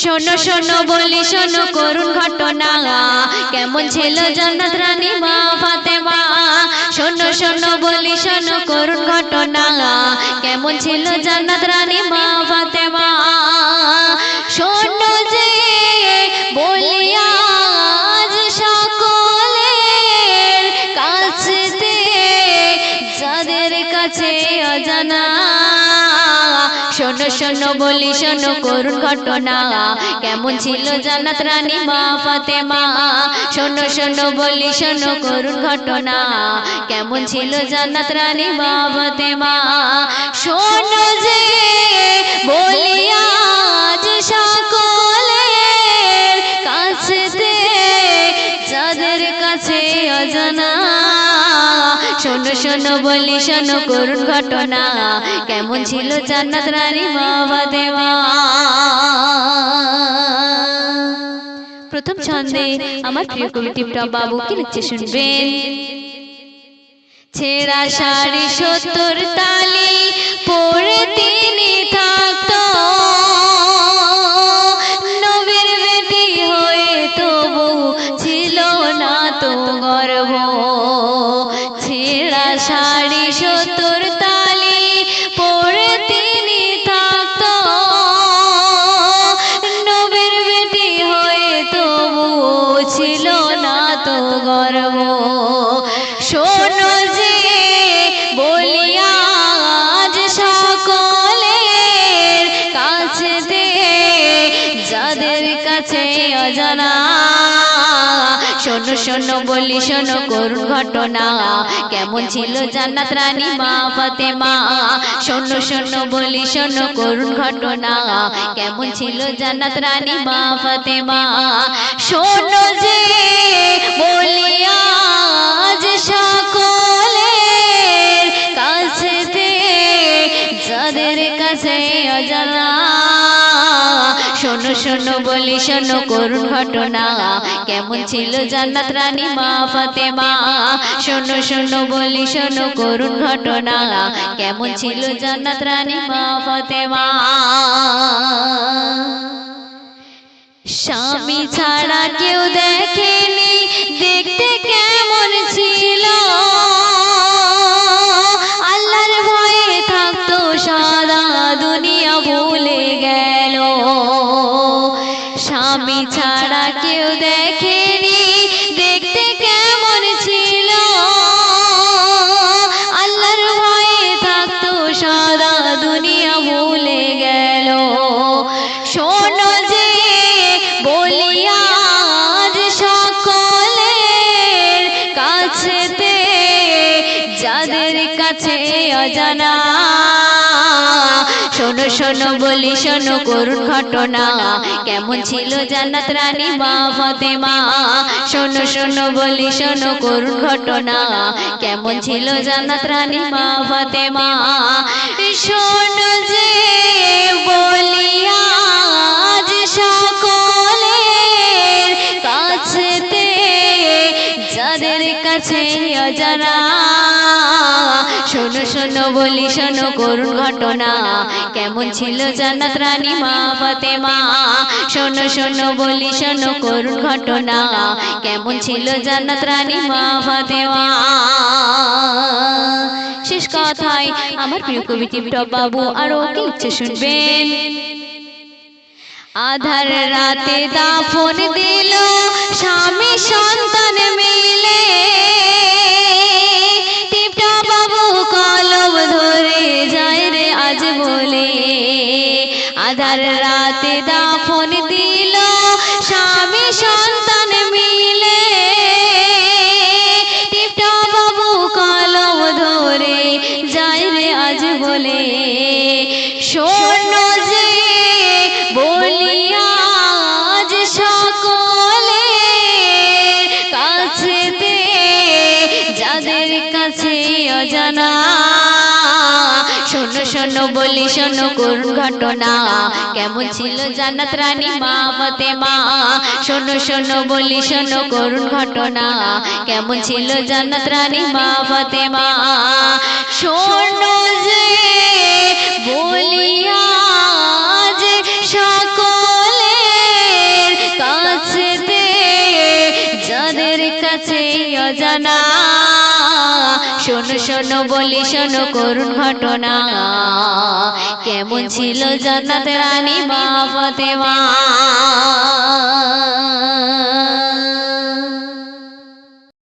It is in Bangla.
শোনো শোনো বলি শোনো করুণ ঘটনা কেমন ছিল জান্নাত রানী মা ফাতেমা? শোনো শোনো বলি শোনো করুণ ঘটনা কেমন ছিল জান্নাত রানী মা ফাতেমা? শোনো শোনো বলি শোনো করুণ ঘটনা। কেমন ছিল জান্নাত রানী মা ফাতেমা? শোনো শোনো বলি শোনো করুণ ঘটনা। কেমন ছিল জান্নাত রানী মা ফাতেমা? শোনো যে বলি আজ সকলের কাছেতে যাদের কাছে অজানা। শোনো শোনো বলি শোনো, করুণ ঘটনা। কেমন ছিল জান্নাত রানী মা ফাতেমা প্রথম ছন্দে আমার প্রিয় কবি টিপটপ বাবু কি লিখছে শুনবেন? ছেঁড়া শাড়ি সত্তর তালি পরে তিনি থাকতো। নবীর বেটি হয়ে তবু ছিল না তো গর্ব। কাছে অজানা। শোনো শোনো, বলি, শোনো, করুণ ঘটনা। কেমন ছিল জান্নাত রানী মা ফাতেমা? শোনো শোনো, বলি, শোনো, করুণ ঘটনা। কেমন ছিল জান্নাত রানী মা ফাতেমা? শোনো যে, বলি, আজ সকলের কাছেতে যাদের কাছে অজানা। শোনো শোনো, বলি শোনো, করুণ ঘটনা। কেমন ছিল জান্নাত রানী মা ফাতেমা? শোনো শোনো, বলি শোনো, করুণ ঘটনা। কেমন ছিল জান্নাত রানী মা ফাতেমা? স্বামী ছাড়া কেউ দেখেনি অজানা শোনো শোনো, বলি, শোনো, করুণ ঘটনা। কেমন ছিল জান্নাত রানী মা ফাতেমা? শোনো শোনো, বলি, শোনো, করুণ ঘটনা। কেমন ছিল জান্নাত রানী মা ফাতেমা? শোনো যে, বলি কাছে অজানা শোনো শোনো, বলি শোনো, করুণ ঘটনা। কেমন ছিল জান্নাত রানী মা ফাতেমা? শোনো শোনো, বলি শোনো, করুণ ঘটনা। কেমন ছিল জান্নাত রানী মা ফাতেমা? শেষ কথায়, আমার প্রিয় কবি টিপটপ বাবু আরও কি লিখছে শুনবেন। আধার রাতে দাফন দিল, স্বামী সন্তান মিলে। আধার রাতে দাফন দিল, স্বামী সন্তান মিলে। টিপটা বাবু কলম ধরে যায় রে আজ বলে। শোনো যে আজ সকলের কাছেতে, যাদের কাছে অজানা শোনো বলি, শোনো কোন ঘটনা? কেমন ছিল জানাত রানী মামতে মা শোনো শোনো বলি, শোনো করুন ঘটনা? কেমন ছিল জানাত রানী মামতে মা শোনো জানা শোনো শোনো বলি শোনো করুণ ঘটনা। কেমন ছিল জানাতে রানী মা ফতেমা?